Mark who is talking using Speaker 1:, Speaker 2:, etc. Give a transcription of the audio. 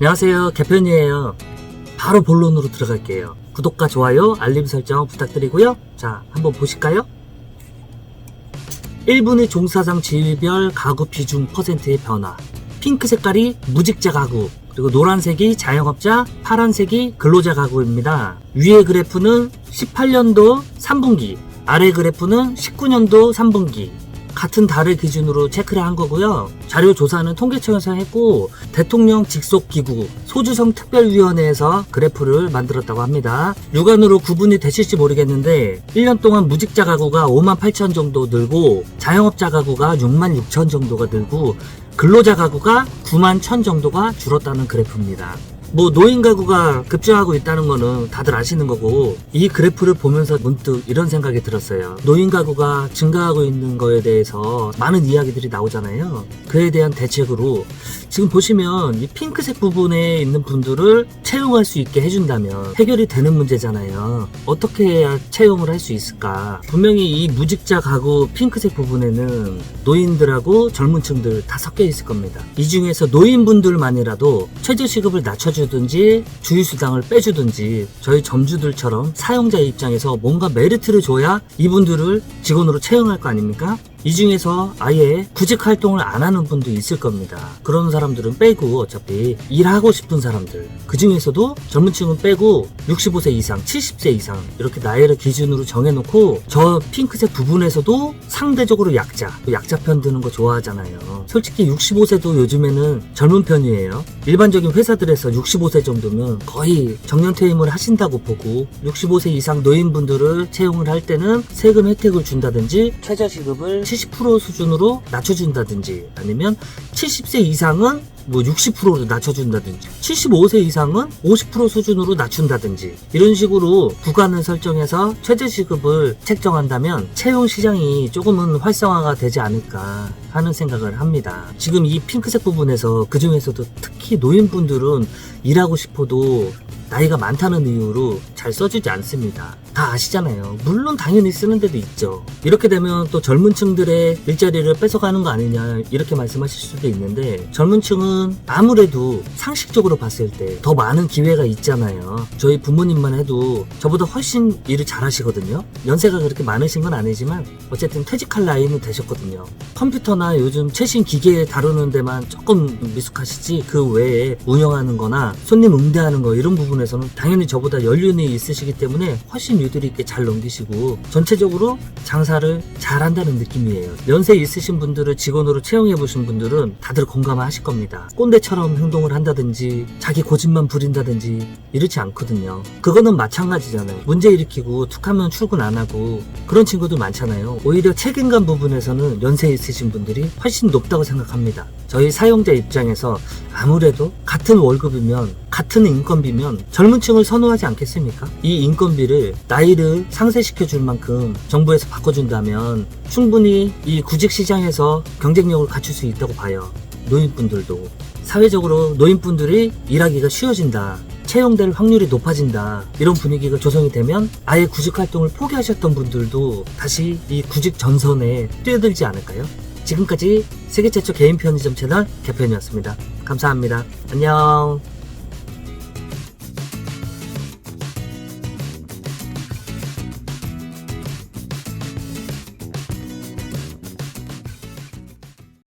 Speaker 1: 안녕하세요. 개편이에요. 바로 본론으로 들어갈게요. 구독과 좋아요, 알림 설정 부탁드리고요. 자, 한번 보실까요? 1분의 종사상 지위별 가구 비중 퍼센트의 변화. 핑크 색깔이 무직자 가구, 그리고 노란색이 자영업자, 파란색이 근로자 가구입니다. 위의 그래프는 18년도 3분기, 아래 그래프는 19년도 3분기. 같은 달을 기준으로 체크를 한 거고요. 자료 조사는 통계청 에서 했고 대통령 직속 기구 소주성 특별위원회에서 그래프를 만들었다고 합니다. 육안으로 구분이 되실지 모르겠는데 1년 동안 무직자 가구가 5만 8천 정도 늘고 자영업자 가구가 6만 6천 정도가 늘고 근로자 가구가 9만 1천 정도가 줄었다는 그래프입니다. 뭐 노인 가구가 급증하고 있다는 거는 다들 아시는 거고 이 그래프를 보면서 문득 이런 생각이 들었어요. 노인 가구가 증가하고 있는 거에 대해서 많은 이야기들이 나오잖아요. 그에 대한 대책으로 지금 보시면 이 핑크색 부분에 있는 분들을 채용할 수 있게 해준다면 해결이 되는 문제잖아요. 어떻게 해야 채용을 할 수 있을까? 분명히 이 무직자 가구 핑크색 부분에는 노인들하고 젊은 층들 다 섞여 있을 겁니다. 이 중에서 노인분들만이라도 최저시급을 낮춰주든지 주휴수당을 빼주든지 저희 점주들처럼 사용자 입장에서 뭔가 메리트를 줘야 이분들을 직원으로 채용할 거 아닙니까? 이 중에서 아예 구직 활동을 안 하는 분도 있을 겁니다. 그런 사람들은 빼고 어차피 일하고 싶은 사람들. 그 중에서도 젊은 층은 빼고 65세 이상, 70세 이상 이렇게 나이를 기준으로 정해놓고 저 핑크색 부분에서도 상대적으로 약자, 약자 편 드는 거 좋아하잖아요. 솔직히 65세도 요즘에는 젊은 편이에요. 일반적인 회사들에서 65세 정도면 거의 정년 퇴임을 하신다고 보고 65세 이상 노인분들을 채용을 할 때는 세금 혜택을 준다든지 최저시급을 70% 수준으로 낮춰준다든지 아니면 70세 이상은 뭐 60%로 낮춰준다든지 75세 이상은 50% 수준으로 낮춘다든지 이런 식으로 구간을 설정해서 최저시급을 책정한다면 채용 시장이 조금은 활성화가 되지 않을까 하는 생각을 합니다. 지금 이 핑크색 부분에서 그 중에서도 특히 노인분들은 일하고 싶어도 나이가 많다는 이유로 잘 써주지 않습니다. 다 아시잖아요. 물론 당연히 쓰는 데도 있죠. 이렇게 되면 또 젊은 층들의 일자리를 뺏어가는 거 아니냐 이렇게 말씀하실 수도 있는데 젊은 층은 아무래도 상식적으로 봤을 때 더 많은 기회가 있잖아요. 저희 부모님만 해도 저보다 훨씬 일을 잘 하시거든요. 연세가 그렇게 많으신 건 아니지만 어쨌든 퇴직할 나이는 되셨거든요. 컴퓨터나 요즘 최신 기계 다루는 데만 조금 미숙하시지 그 외에 운영하는 거나 손님 응대하는 거 이런 부분에서는 당연히 저보다 연륜이 있으시기 때문에 훨씬 유들이 있게 잘 넘기시고 전체적으로 장사를 잘 한다는 느낌이에요. 연세 있으신 분들을 직원으로 채용해 보신 분들은 다들 공감하실 겁니다. 꼰대처럼 행동을 한다든지 자기 고집만 부린다든지 이렇지 않거든요. 그거는 마찬가지잖아요. 문제 일으키고 툭하면 출근 안 하고 그런 친구들 많잖아요. 오히려 책임감 부분에서는 연세 있으신 분들이 훨씬 높다고 생각합니다. 저희 사용자 입장에서 아무래도 같은 월급이면 같은 인건비면 젊은 층을 선호하지 않겠습니까? 이 인건비를 나이를 상쇄시켜 줄 만큼 정부에서 바꿔준다면 충분히 이 구직 시장에서 경쟁력을 갖출 수 있다고 봐요. 노인분들도 사회적으로 노인분들이 일하기가 쉬워진다. 채용될 확률이 높아진다. 이런 분위기가 조성이 되면 아예 구직 활동을 포기하셨던 분들도 다시 이 구직 전선에 뛰어들지 않을까요? 지금까지 세계 최초 개인 편의점 채널 개편이었습니다. 감사합니다. 안녕.